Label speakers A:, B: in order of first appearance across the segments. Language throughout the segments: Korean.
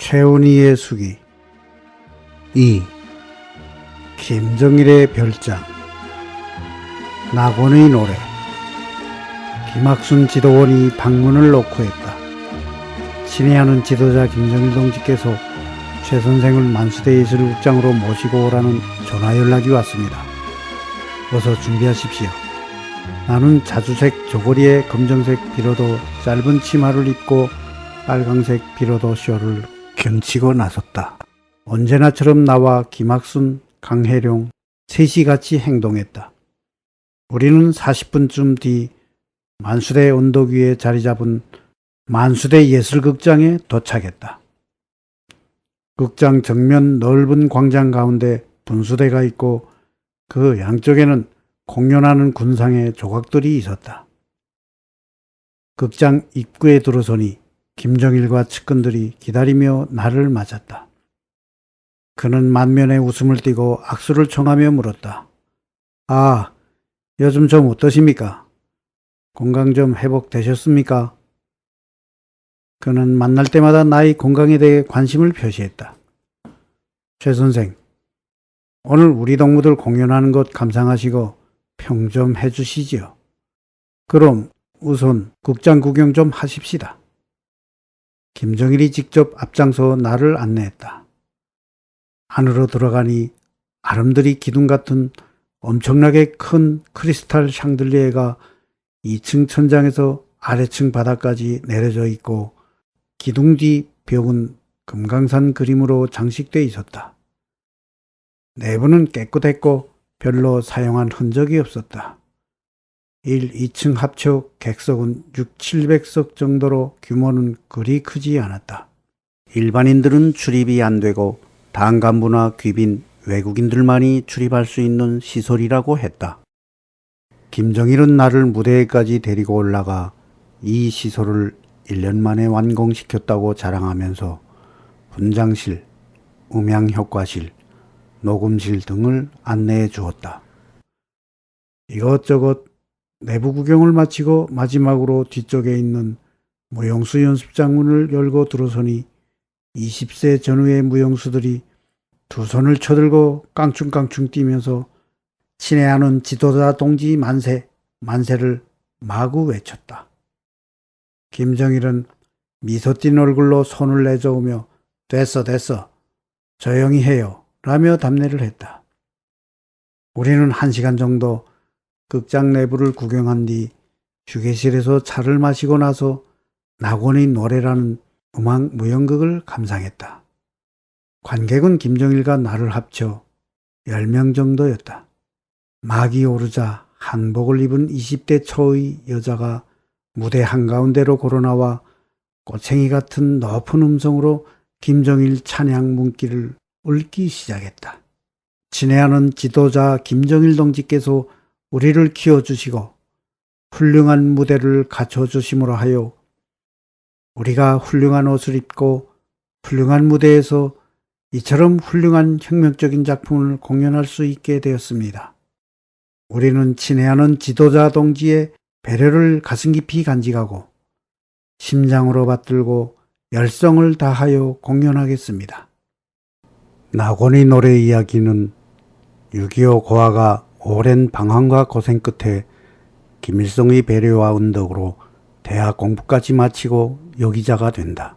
A: 최은희의 수기 2. 김정일의 별장 낙원의 노래 김학순 지도원이 방문을 놓고 했다. 친애하는 지도자 김정일 동지께서 최 선생을 만수대 예술국장으로 모시고 오라는 전화 연락이 왔습니다. 어서 준비하십시오. 나는 자주색 저고리에 검정색 비로도 짧은 치마를 입고 빨강색 비로도 쇼를 견치고 나섰다. 언제나처럼 나와 김학순, 강혜룡 셋이 같이 행동했다. 우리는 40분쯤 뒤 만수대 언덕 위에 자리 잡은 만수대 예술극장에 도착했다. 극장 정면 넓은 광장 가운데 분수대가 있고 그 양쪽에는 공연하는 군상의 조각들이 있었다. 극장 입구에 들어서니 김정일과 측근들이 기다리며 나를 맞았다. 그는 만면에 웃음을 띠고 악수를 청하며 물었다. 아, 요즘 좀 어떠십니까? 건강 좀 회복되셨습니까? 그는 만날 때마다 나의 건강에 대해 관심을 표시했다. 최 선생, 오늘 우리 동무들 공연하는 것 감상하시고 평 좀 해주시지요. 그럼 우선 극장 구경 좀 하십시다. 김정일이 직접 앞장서 나를 안내했다. 안으로 들어가니 아름드리 기둥 같은 엄청나게 큰 크리스탈 샹들리에가 2층 천장에서 아래층 바닥까지 내려져 있고 기둥 뒤 벽은 금강산 그림으로 장식돼 있었다. 내부는 깨끗했고 별로 사용한 흔적이 없었다. 1, 2층 합쳐 객석은 6, 700석 정도로 규모는 그리 크지 않았다. 일반인들은 출입이 안 되고 당 간부나 귀빈, 외국인들만이 출입할 수 있는 시설이라고 했다. 김정일은 나를 무대에까지 데리고 올라가 이 시설을 1년 만에 완공시켰다고 자랑하면서 분장실, 음향효과실, 녹음실 등을 안내해 주었다. 이것저것 내부 구경을 마치고 마지막으로 뒤쪽에 있는 무용수 연습장 문을 열고 들어서니 20세 전후의 무용수들이 두 손을 쳐들고 깡충깡충 뛰면서 친애하는 지도자 동지 만세, 만세를 마구 외쳤다. 김정일은 미소 띤 얼굴로 손을 내저으며 됐어, 됐어. 조용히 해요. 라며 답례를 했다. 우리는 한 시간 정도 극장 내부를 구경한 뒤 휴게실에서 차를 마시고 나서 낙원의 노래라는 음악 무연극을 감상했다. 관객은 김정일과 나를 합쳐 10명 정도였다. 막이 오르자 한복을 입은 20대 초의 여자가 무대 한가운데로 걸어나와 꼬챙이 같은 높은 음성으로 김정일 찬양 문기를 읊기 시작했다. 친애하는 지도자 김정일 동지께서 우리를 키워주시고 훌륭한 무대를 갖춰주심으로 하여 우리가 훌륭한 옷을 입고 훌륭한 무대에서 이처럼 훌륭한 혁명적인 작품을 공연할 수 있게 되었습니다. 우리는 친애하는 지도자 동지의 배려를 가슴 깊이 간직하고 심장으로 받들고 열성을 다하여 공연하겠습니다. 낙원의 노래 이야기는 6.25 고아가 오랜 방황과 고생 끝에 김일성의 배려와 은덕으로 대학 공부까지 마치고 여기자가 된다.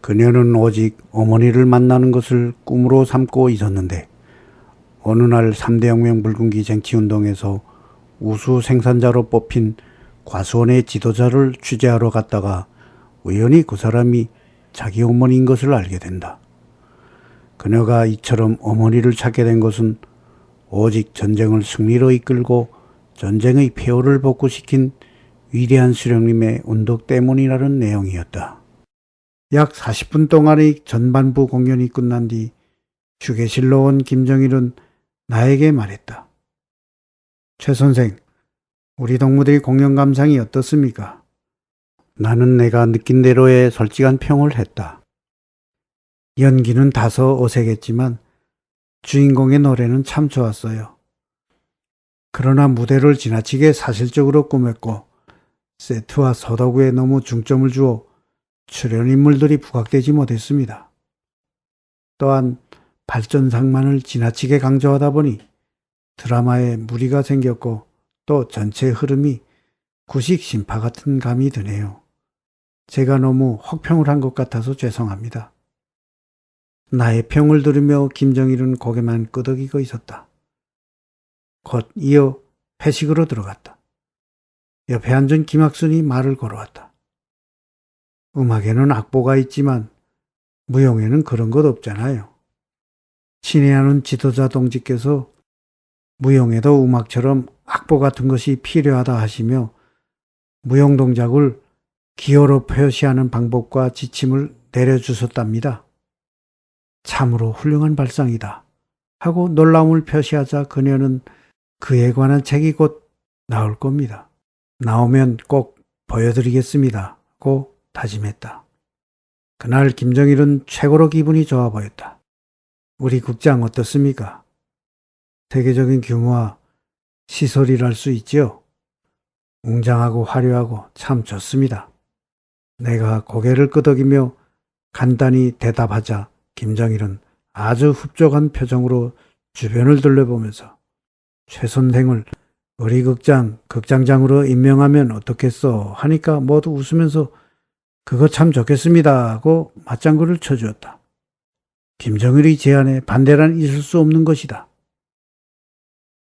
A: 그녀는 오직 어머니를 만나는 것을 꿈으로 삼고 있었는데 어느 날 3대 혁명 붉은기 쟁취운동에서 우수 생산자로 뽑힌 과수원의 지도자를 취재하러 갔다가 우연히 그 사람이 자기 어머니인 것을 알게 된다. 그녀가 이처럼 어머니를 찾게 된 것은 오직 전쟁을 승리로 이끌고 전쟁의 폐허를 복구시킨 위대한 수령님의 운동 때문이라는 내용이었다. 약 40분 동안의 전반부 공연이 끝난 뒤 휴게실로 온 김정일은 나에게 말했다. 최 선생, 우리 동무들이 공연 감상이 어떻습니까? 나는 내가 느낀 대로의 솔직한 평을 했다. 연기는 다소 어색했지만 주인공의 노래는 참 좋았어요. 그러나 무대를 지나치게 사실적으로 꾸몄고 세트와 서도구에 너무 중점을 주어 출연 인물들이 부각되지 못했습니다. 또한 발전상만을 지나치게 강조하다 보니 드라마에 무리가 생겼고 또 전체 흐름이 구식 심파 같은 감이 드네요. 제가 너무 혹평을 한 것 같아서 죄송합니다. 나의 평을 들으며 김정일은 고개만 끄덕이고 있었다. 곧 이어 회식으로 들어갔다. 옆에 앉은 김학순이 말을 걸어왔다. 음악에는 악보가 있지만 무용에는 그런 것 없잖아요. 친애하는 지도자 동지께서 무용에도 음악처럼 악보 같은 것이 필요하다 하시며 무용 동작을 기호로 표시하는 방법과 지침을 내려주셨답니다. 참으로 훌륭한 발상이다. 하고 놀라움을 표시하자 그녀는 그에 관한 책이 곧 나올 겁니다. 나오면 꼭 보여드리겠습니다. 고 다짐했다. 그날 김정일은 최고로 기분이 좋아 보였다. 우리 국장 어떻습니까? 세계적인 규모와 시설이랄 수 있지요? 웅장하고 화려하고 참 좋습니다. 내가 고개를 끄덕이며 간단히 대답하자 김정일은 아주 흡족한 표정으로 주변을 둘러보면서 최 선생을 우리 극장 극장장으로 임명하면 어떻겠어 하니까 모두 웃으면서 그거 참 좋겠습니다 하고 맞장구를 쳐주었다. 김정일의 제안에 반대란 있을 수 없는 것이다.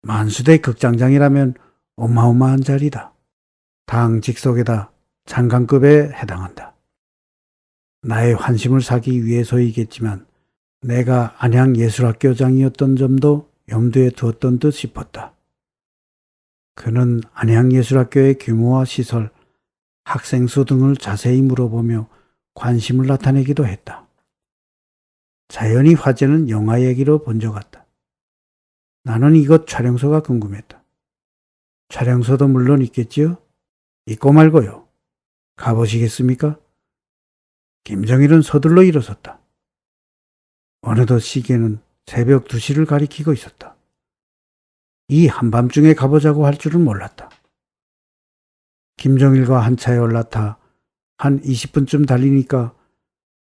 A: 만수대 극장장이라면 어마어마한 자리다. 당 직속에다 장관급에 해당한다. 나의 환심을 사기 위해서이겠지만 내가 안양 예술학교장이었던 점도 염두에 두었던 듯 싶었다. 그는 안양예술학교의 규모와 시설, 학생 수 등을 자세히 물어보며 관심을 나타내기도 했다. 자연히 화제는 영화 얘기로 번져 갔다. 나는 이것 촬영소가 궁금했다. 촬영소도 물론 있겠지요? 있고 말고요. 가보시겠습니까? 김정일은 서둘러 일어섰다. 어느덧 시계는 새벽 2시를 가리키고 있었다. 이 한밤중에 가보자고 할 줄은 몰랐다. 김정일과 한 차에 올라타 한 20분쯤 달리니까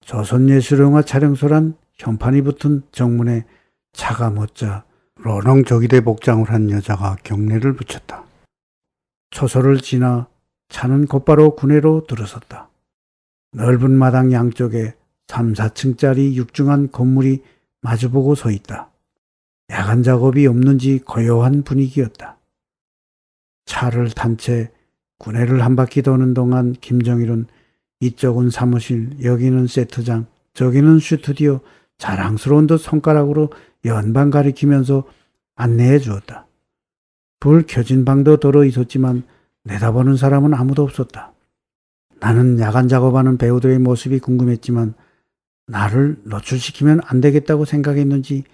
A: 조선예술영화 촬영소란 현판이 붙은 정문에 차가 멎자 로농 조기대 복장을 한 여자가 경례를 붙였다. 초소를 지나 차는 곧바로 구내로 들어섰다. 넓은 마당 양쪽에 3, 4층짜리 육중한 건물이 마주보고 서 있다. 야간 작업이 없는지 고요한 분위기였다. 차를 탄 채 구내를 한 바퀴 도는 동안 김정일은 이쪽은 사무실, 여기는 세트장, 저기는 스튜디오 자랑스러운 듯 손가락으로 연방 가리키면서 안내해 주었다. 불 켜진 방도 더러 있었지만 내다보는 사람은 아무도 없었다. 나는 야간 작업하는 배우들의 모습이 궁금했지만 나를 노출시키면 안 되겠다고 생각했는지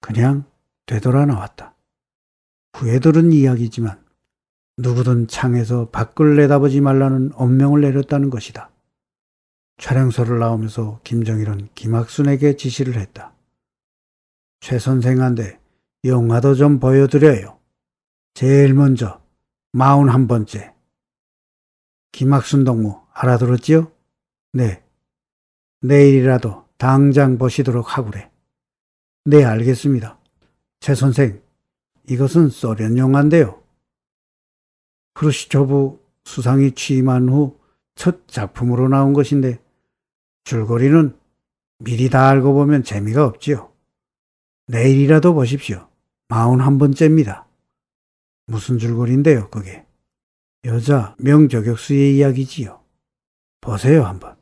A: 그냥 되돌아 나왔다. 후에 들은 이야기지만 누구든 창에서 밖을 내다보지 말라는 엄명을 내렸다는 것이다. 촬영소를 나오면서 김정일은 김학순에게 지시를 했다. 최 선생한테 영화도 좀 보여드려요. 제일 먼저 마흔 한 번째. 김학순 동무 알아들었지요? 네. 내일이라도 당장 보시도록 하구래. 네, 알겠습니다. 최 선생, 이것은 소련 영화인데요. 크루시초브 수상이 취임한 후 첫 작품으로 나온 것인데 줄거리는 미리 다 알고 보면 재미가 없지요. 내일이라도 보십시오. 마흔 한 번째입니다. 무슨 줄거리인데요, 그게? 여자 명저격수의 이야기지요. 보세요, 한번.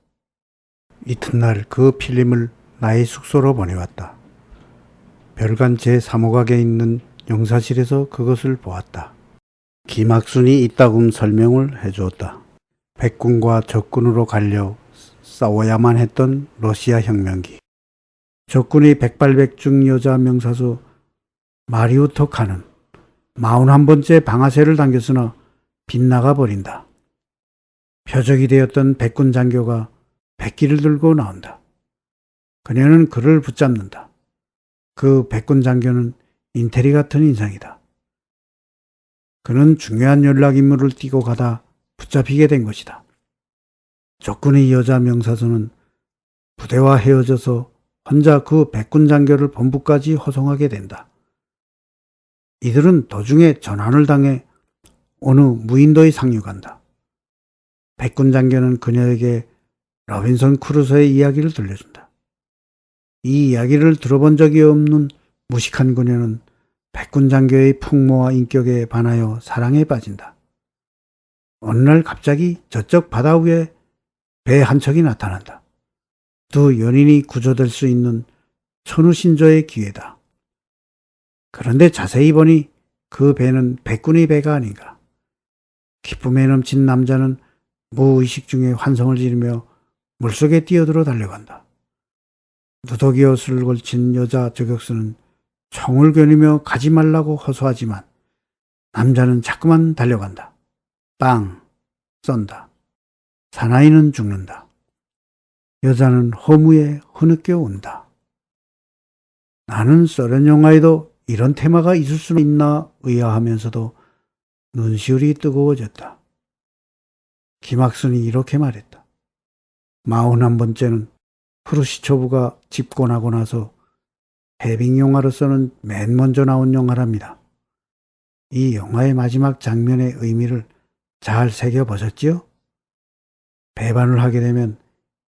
A: 이튿날 그 필름을 나의 숙소로 보내왔다. 별관 제3호각에 있는 영사실에서 그것을 보았다. 김학순이 이따금 설명을 해주었다. 백군과 적군으로 갈려 싸워야만 했던 러시아 혁명기. 적군의 백발백중 여자 명사수 마리우토카는 41번째 방아쇠를 당겼으나 빗나가 버린다. 표적이 되었던 백군 장교가 백기를 들고 나온다. 그녀는 그를 붙잡는다. 그 백군 장교는 인테리 같은 인상이다. 그는 중요한 연락 임무를 띠고 가다 붙잡히게 된 것이다. 적군의 여자 명사수는 부대와 헤어져서 혼자 그 백군 장교를 본부까지 호송하게 된다. 이들은 도중에 전환을 당해 어느 무인도에 상륙한다. 백군 장교는 그녀에게 로빈son 크루소의 이야기를 들려준다. 이 이야기를 들어본 적이 없는 무식한 그녀는 백군 장교의 풍모와 인격에 반하여 사랑에 빠진다. 어느 날 갑자기 저쪽 바다 위에 배 한 척이 나타난다. 두 연인이 구조될 수 있는 천우신조의 기회다. 그런데 자세히 보니 그 배는 백군의 배가 아닌가. 기쁨에 넘친 남자는 무의식 중에 환성을 지르며 물속에 뛰어들어 달려간다. 누더기 옷을 걸친 여자 저격수는 총을 겨누며 가지 말라고 호소하지만 남자는 자꾸만 달려간다. 빵! 쏜다. 사나이는 죽는다. 여자는 허무에 흐느껴 온다. 나는 소련 영화에도 이런 테마가 있을 수 있나 의아하면서도 눈시울이 뜨거워졌다. 김학순이 이렇게 말했다. 마흔한 번째는 프루시초브가 집권하고 나서 해빙 영화로서는 맨 먼저 나온 영화랍니다. 이 영화의 마지막 장면의 의미를 잘 새겨보셨지요? 배반을 하게 되면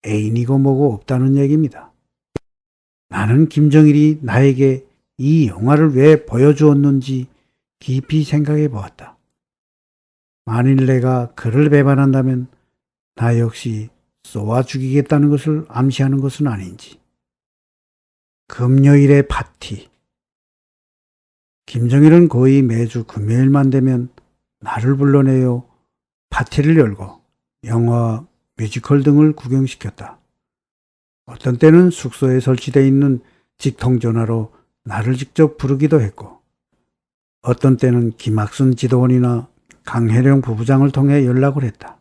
A: 애인이고 뭐고 없다는 얘기입니다. 나는 김정일이 나에게 이 영화를 왜 보여주었는지 깊이 생각해 보았다. 만일 내가 그를 배반한다면 나 역시 쏘아 죽이겠다는 것을 암시하는 것은 아닌지. 금요일의 파티. 김정일은 거의 매주 금요일만 되면 나를 불러내어 파티를 열고 영화, 뮤지컬 등을 구경시켰다. 어떤 때는 숙소에 설치되어 있는 직통전화로 나를 직접 부르기도 했고, 어떤 때는 김학순 지도원이나 강혜령 부부장을 통해 연락을 했다.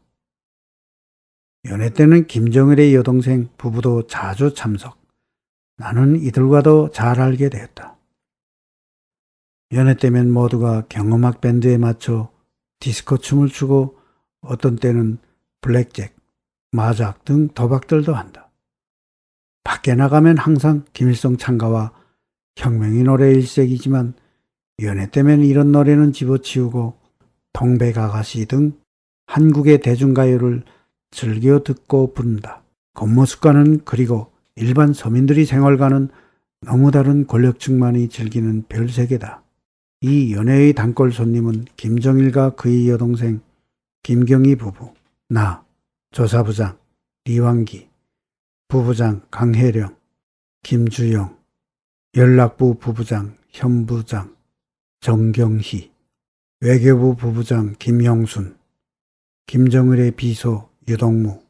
A: 연애 때는 김정일의 여동생 부부도 자주 참석. 나는 이들과도 잘 알게 되었다. 연애 때면 모두가 경음악 밴드에 맞춰 디스코 춤을 추고 어떤 때는 블랙잭, 마작 등 도박들도 한다. 밖에 나가면 항상 김일성 창가와 혁명의 노래 일색이지만 연애 때면 이런 노래는 집어치우고 동백아가씨 등 한국의 대중가요를 즐겨 듣고 부른다. 겉모습과는 그리고 일반 서민들이 생활과는 너무 다른 권력층만이 즐기는 별세계다. 이 연애의 단골 손님은 김정일과 그의 여동생 김경희 부부, 나, 조사부장, 리왕기, 부부장 강혜령, 김주영, 연락부 부부장 현부장, 정경희, 외교부 부부장 김영순, 김정일의 비서 유동무,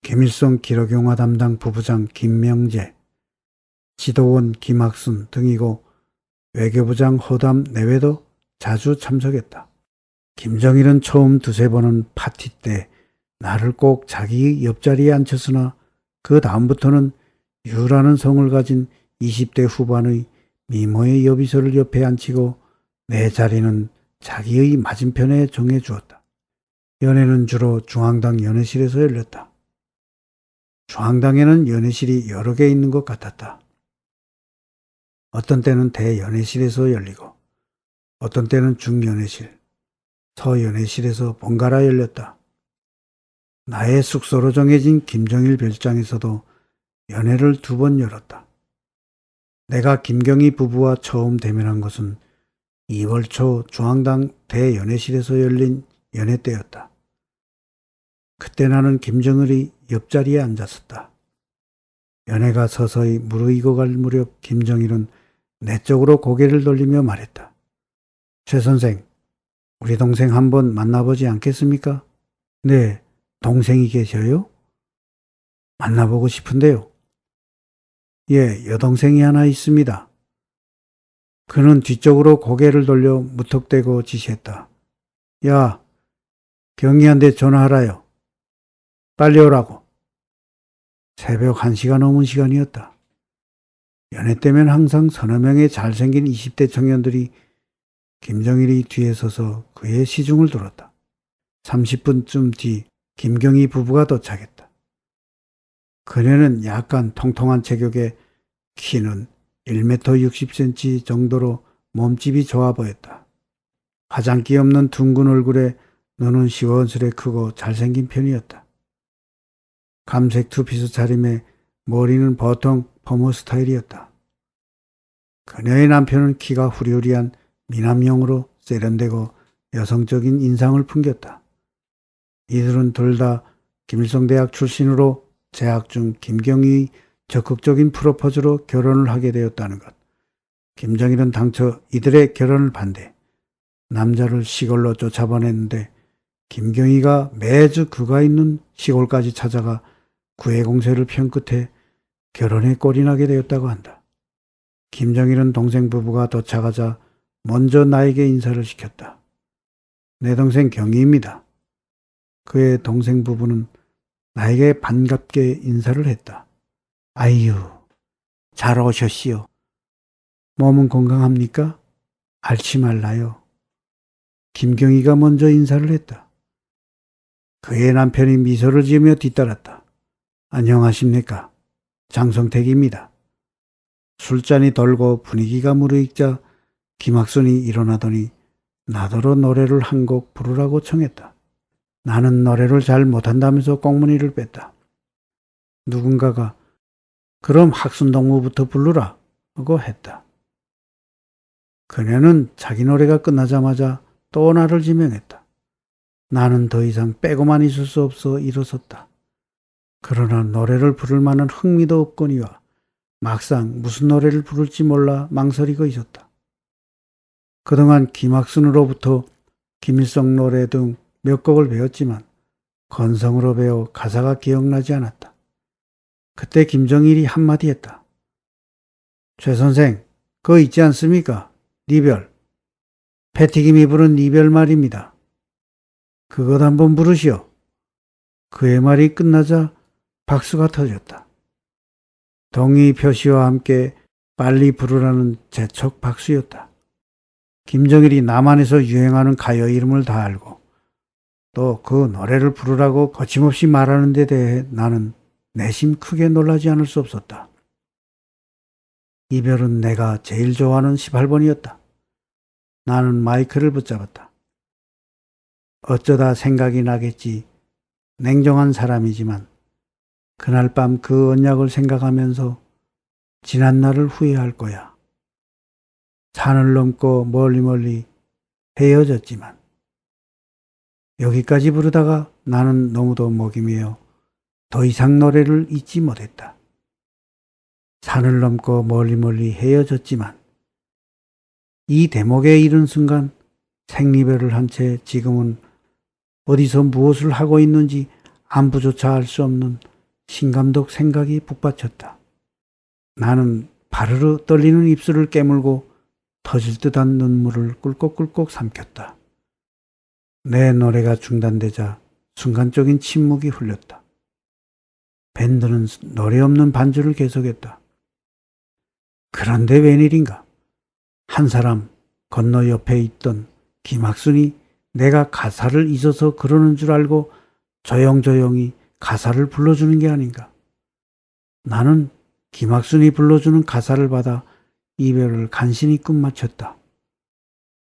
A: 김일성 기록영화 담당 부부장 김명재, 지도원 김학순 등이고 외교부장 허담 내외도 자주 참석했다. 김정일은 처음 두세 번은 파티 때 나를 꼭 자기 옆자리에 앉혔으나 그 다음부터는 유라는 성을 가진 20대 후반의 미모의 여비서를 옆에 앉히고 내 자리는 자기의 맞은편에 정해 주었다. 연애는 주로 중앙당 연애실에서 열렸다. 중앙당에는 연애실이 여러 개 있는 것 같았다. 어떤 때는 대연애실에서 열리고, 어떤 때는 중연애실, 서연애실에서 번갈아 열렸다. 나의 숙소로 정해진 김정일 별장에서도 연애를 두 번 열었다. 내가 김경희 부부와 처음 대면한 것은 2월 초 중앙당 대연애실에서 열린 연애 때였다. 그때 나는 김정일이 옆자리에 앉았었다. 연애가 서서히 무르익어 갈 무렵 김정일은 내 쪽으로 고개를 돌리며 말했다. 최 선생, 우리 동생 한번 만나보지 않겠습니까? 네, 동생이 계셔요? 만나보고 싶은데요. 예, 여동생이 하나 있습니다. 그는 뒤쪽으로 고개를 돌려 무턱대고 지시했다. 야, 경희한테 전화하라요. 빨리 오라고. 새벽 1시가 넘은 시간이었다. 연애 때면 항상 서너 명의 잘생긴 20대 청년들이 김정일이 뒤에 서서 그의 시중을 들었다. 30분쯤 뒤 김경희 부부가 도착했다. 그녀는 약간 통통한 체격에 키는 1m 60cm 정도로 몸집이 좋아 보였다. 화장기 없는 둥근 얼굴에 눈은 시원스레 크고 잘생긴 편이었다. 감색 투피스 차림에 머리는 보통 퍼머 스타일이었다. 그녀의 남편은 키가 후리후리한 미남형으로 세련되고 여성적인 인상을 풍겼다. 이들은 둘 다 김일성대학 출신으로 재학 중 김경희 적극적인 프로포즈로 결혼을 하게 되었다는 것. 김정일은 당초 이들의 결혼을 반대, 남자를 시골로 쫓아보냈는데 김경희가 매주 그가 있는 시골까지 찾아가 구애 공세를 편 끝에 결혼에 꼴이 나게 되었다고 한다. 김정일은 동생 부부가 도착하자 먼저 나에게 인사를 시켰다. 내 동생 경희입니다. 그의 동생 부부는 나에게 반갑게 인사를 했다. 아이유, 잘 오셨시오. 몸은 건강합니까? 앓지 말라요. 김경희가 먼저 인사를 했다. 그의 남편이 미소를 지으며 뒤따랐다. 안녕하십니까? 장성택입니다. 술잔이 돌고 분위기가 무르익자 김학순이 일어나더니 나더러 노래를 한 곡 부르라고 청했다. 나는 노래를 잘 못한다면서 꽁무니를 뺐다. 누군가가 그럼 학순동무부터 부르라 하고 했다. 그녀는 자기 노래가 끝나자마자 또 나를 지명했다. 나는 더 이상 빼고만 있을 수 없어 일어섰다. 그러나 노래를 부를 만한 흥미도 없거니와 막상 무슨 노래를 부를지 몰라 망설이고 있었다. 그동안 김학순으로부터 김일성 노래 등 몇 곡을 배웠지만 건성으로 배워 가사가 기억나지 않았다. 그때 김정일이 한마디 했다. 최 선생, 그거 있지 않습니까? 니별. 패티김이 부른 이별 말입니다. 그것 한번 부르시오. 그의 말이 끝나자 박수가 터졌다. 동의 표시와 함께 빨리 부르라는 재촉 박수였다. 김정일이 남한에서 유행하는 가요 이름을 다 알고 또 그 노래를 부르라고 거침없이 말하는 데 대해 나는 내심 크게 놀라지 않을 수 없었다. 이별은 내가 제일 좋아하는 18번이었다. 나는 마이크를 붙잡았다. 어쩌다 생각이 나겠지. 냉정한 사람이지만 그날 밤 그 언약을 생각하면서 지난 날을 후회할 거야. 산을 넘고 멀리 멀리 헤어졌지만 여기까지 부르다가 나는 너무도 목이 메어 더 이상 노래를 잊지 못했다. 산을 넘고 멀리 멀리 헤어졌지만 이 대목에 이른 순간 생리별을 한 채 지금은 어디서 무엇을 하고 있는지 안부조차 알 수 없는 신감독 생각이 북받쳤다. 나는 바르르 떨리는 입술을 깨물고 터질 듯한 눈물을 꿀꺽꿀꺽 삼켰다. 내 노래가 중단되자 순간적인 침묵이 흘렸다. 밴드는 노래 없는 반주를 계속했다. 그런데 웬일인가? 한 사람 건너 옆에 있던 김학순이 내가 가사를 잊어서 그러는 줄 알고 조용조용히 가사를 불러주는 게 아닌가. 나는 김학순이 불러주는 가사를 받아 이별을 간신히 끝마쳤다.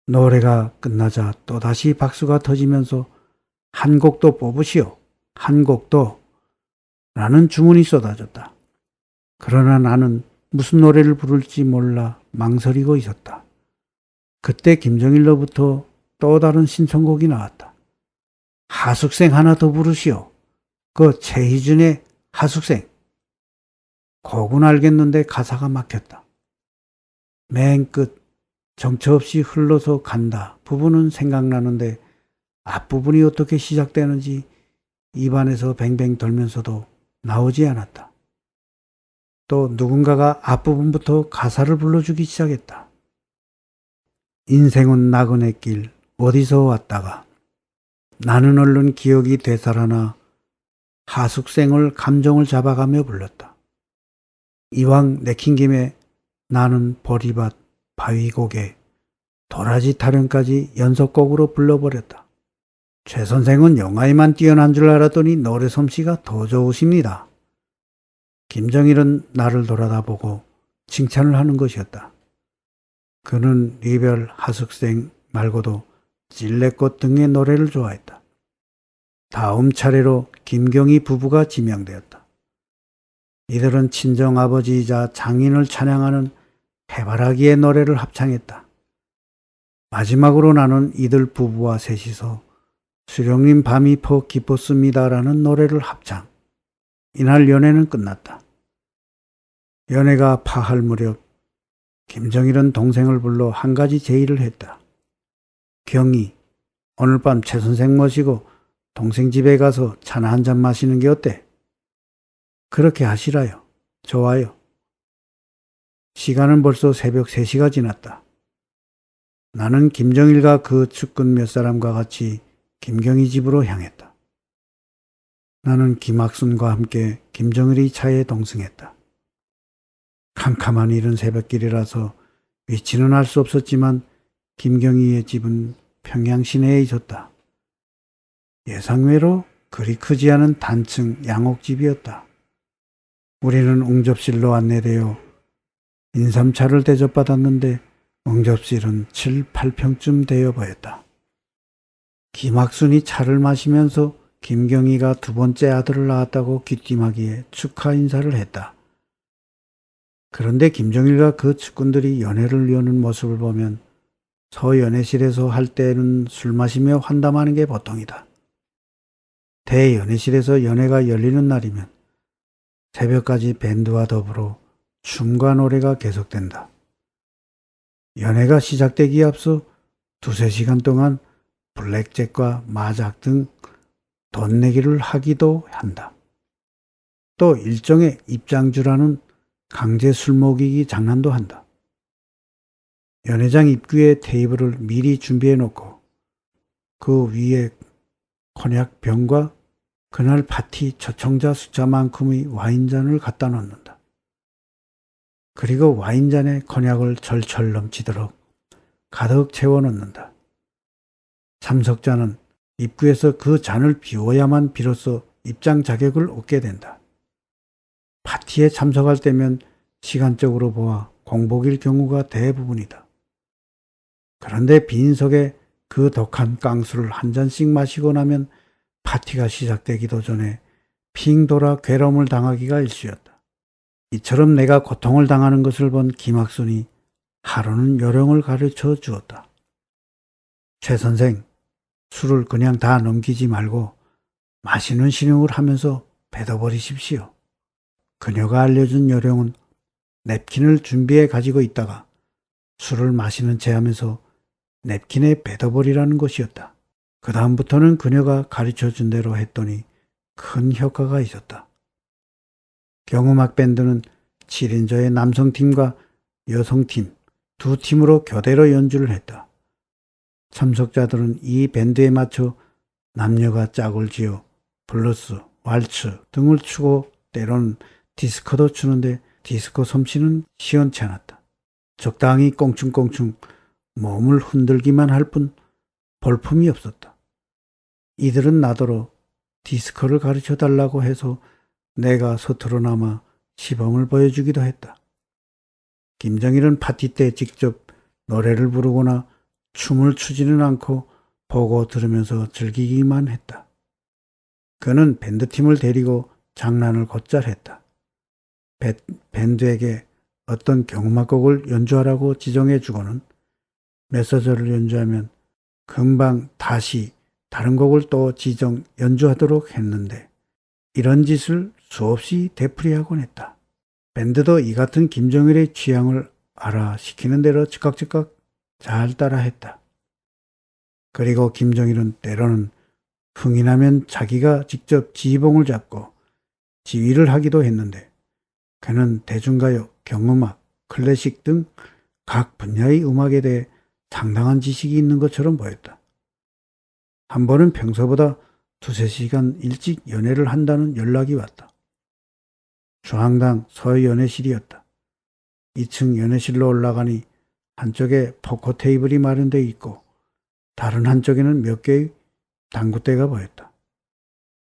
A: 노래가 끝나자 또다시 박수가 터지면서 한 곡도 뽑으시오. 한 곡도. 라는 주문이 쏟아졌다. 그러나 나는 무슨 노래를 부를지 몰라 망설이고 있었다. 그때 김정일로부터 또 다른 신청곡이 나왔다. 하숙생 하나 더 부르시오. 그 최희준의 하숙생. 곡은 알겠는데 가사가 막혔다. 맨 끝 정처 없이 흘러서 간다 부분은 생각나는데 앞부분이 어떻게 시작되는지 입안에서 뱅뱅 돌면서도 나오지 않았다. 또 누군가가 앞부분부터 가사를 불러주기 시작했다. 인생은 나그네 길 어디서 왔다가 나는 얼른 기억이 되살아나 하숙생을 감정을 잡아가며 불렀다. 이왕 내킨 김에 나는 보리밭 바위고개 도라지 타령까지 연속곡으로 불러버렸다. 최 선생은 영화에만 뛰어난 줄 알았더니 노래 솜씨가 더 좋으십니다. 김정일은 나를 돌아다보고 칭찬을 하는 것이었다. 그는 리별 하숙생 말고도 찔레꽃 등의 노래를 좋아했다. 다음 차례로 김경희 부부가 지명되었다. 이들은 친정 아버지이자 장인을 찬양하는 해바라기의 노래를 합창했다. 마지막으로 나는 이들 부부와 셋이서 수령님 밤이 퍼 기뻤습니다라는 노래를 합창. 이날 연애는 끝났다. 연애가 파할 무렵 김정일은 동생을 불러 한 가지 제의를 했다. 경희, 오늘 밤 최 선생 모시고 동생 집에 가서 차나 한 잔 마시는 게 어때? 그렇게 하시라요. 좋아요. 시간은 벌써 새벽 3시가 지났다. 나는 김정일과 그 측근 몇 사람과 같이 김경희 집으로 향했다. 나는 김학순과 함께 김정일이 차에 동승했다. 캄캄한 이른 새벽길이라서 위치는 알 수 없었지만 김경희의 집은 평양 시내에 있었다. 예상외로 그리 크지 않은 단층 양옥집이었다. 우리는 옹접실로 안내되어 인삼차를 대접받았는데 옹접실은 7, 8평쯤 되어 보였다. 김학순이 차를 마시면서 김경희가 두 번째 아들을 낳았다고 귀띔하기에 축하 인사를 했다. 그런데 김정일과 그 측근들이 연애를 여는 모습을 보면 서연애실에서 할 때는 술 마시며 환담하는 게 보통이다. 대연애실에서 연애가 열리는 날이면 새벽까지 밴드와 더불어 춤과 노래가 계속된다. 연애가 시작되기에 앞서 두세 시간 동안 블랙잭과 마작 등 돈 내기를 하기도 한다. 또 일종의 입장주라는 강제 술 먹이기 장난도 한다. 연회장 입구에 테이블을 미리 준비해 놓고 그 위에 코냑 병과 그날 파티 초청자 숫자만큼의 와인잔을 갖다 놓는다. 그리고 와인잔에 코냑을 절철 넘치도록 가득 채워 넣는다. 참석자는 입구에서 그 잔을 비워야만 비로소 입장 자격을 얻게 된다. 파티에 참석할 때면 시간적으로 보아 공복일 경우가 대부분이다. 그런데 빈석에 그 독한 깡수를 한 잔씩 마시고 나면 파티가 시작되기도 전에 핑 돌아 괴로움을 당하기가 일쑤였다. 이처럼 내가 고통을 당하는 것을 본 김학순이 하루는 요령을 가르쳐 주었다. 최 선생, 술을 그냥 다 넘기지 말고 마시는 신용을 하면서 뱉어버리십시오. 그녀가 알려준 요령은 냅킨을 준비해 가지고 있다가 술을 마시는 체 하면서 냅킨에 뱉어버리라는 것이었다. 그 다음부터는 그녀가 가르쳐 준 대로 했더니 큰 효과가 있었다. 경음악 밴드는 7인조의 남성팀과 여성팀 두 팀으로 교대로 연주를 했다. 참석자들은 이 밴드에 맞춰 남녀가 짝을 지어 블루스, 왈츠 등을 추고 때로는 디스코도 추는데 디스코 솜씨는 시원치 않았다. 적당히 꽁충꽁충 몸을 흔들기만 할 뿐 볼품이 없었다. 이들은 나더러 디스코를 가르쳐 달라고 해서 내가 서투러나마 시범을 보여주기도 했다. 김정일은 파티 때 직접 노래를 부르거나 춤을 추지는 않고 보고 들으면서 즐기기만 했다. 그는 밴드팀을 데리고 장난을 곧잘 했다. 배, 밴드에게 어떤 경음악곡을 연주하라고 지정해 주고는 메서저를 연주하면 금방 다시 다른 곡을 또 지정 연주하도록 했는데 이런 짓을 수없이 되풀이하곤 했다. 밴드도 이 같은 김정일의 취향을 알아 시키는 대로 즉각즉각 잘 따라했다. 그리고 김정일은 때로는 흥이 나면 자기가 직접 지휘봉을 잡고 지휘를 하기도 했는데 그는 대중가요, 경음악, 클래식 등 각 분야의 음악에 대해 상당한 지식이 있는 것처럼 보였다. 한 번은 평소보다 두세 시간 일찍 연애를 한다는 연락이 왔다. 중앙당 서연애실이었다. 2층 연애실로 올라가니 한쪽에 포커 테이블이 마련되어 있고 다른 한쪽에는 몇 개의 당구대가 보였다.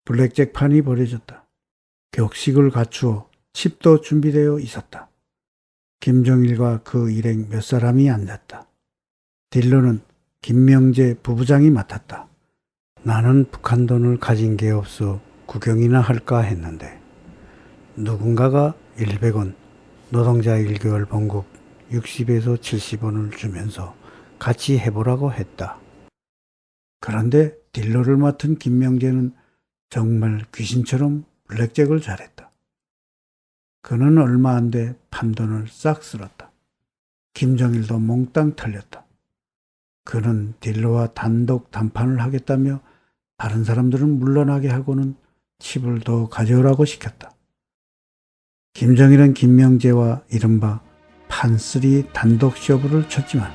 A: 블랙잭 판이 버려졌다. 격식을 갖추어 칩도 준비되어 있었다. 김정일과 그 일행 몇 사람이 앉았다. 딜러는 김명재 부부장이 맡았다. 나는 북한 돈을 가진 게 없어 구경이나 할까 했는데 누군가가 100원, 노동자 1개월 봉급 60에서 70원을 주면서 같이 해보라고 했다. 그런데 딜러를 맡은 김명재는 정말 귀신처럼 블랙잭을 잘했다. 그는 얼마 안 돼 판돈을 싹 쓸었다. 김정일도 몽땅 털렸다. 그는 딜러와 단독 담판을 하겠다며 다른 사람들은 물러나게 하고는 칩을 더 가져오라고 시켰다. 김정일은 김명재와 이른바 판쓰리 단독 쇼부를 쳤지만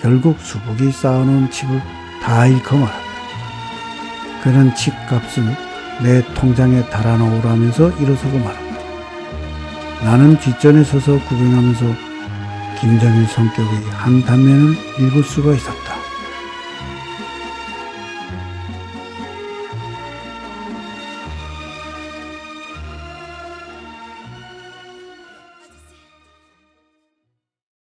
A: 결국 수북이 쌓아놓은 칩을 다 잃고 말았다. 그는 칩값을 내 통장에 달아놓으라면서 일어서고 말았다. 나는 뒷전에 서서 구경하면서 김정일 성격의 한 단면을 읽을 수가 있었다.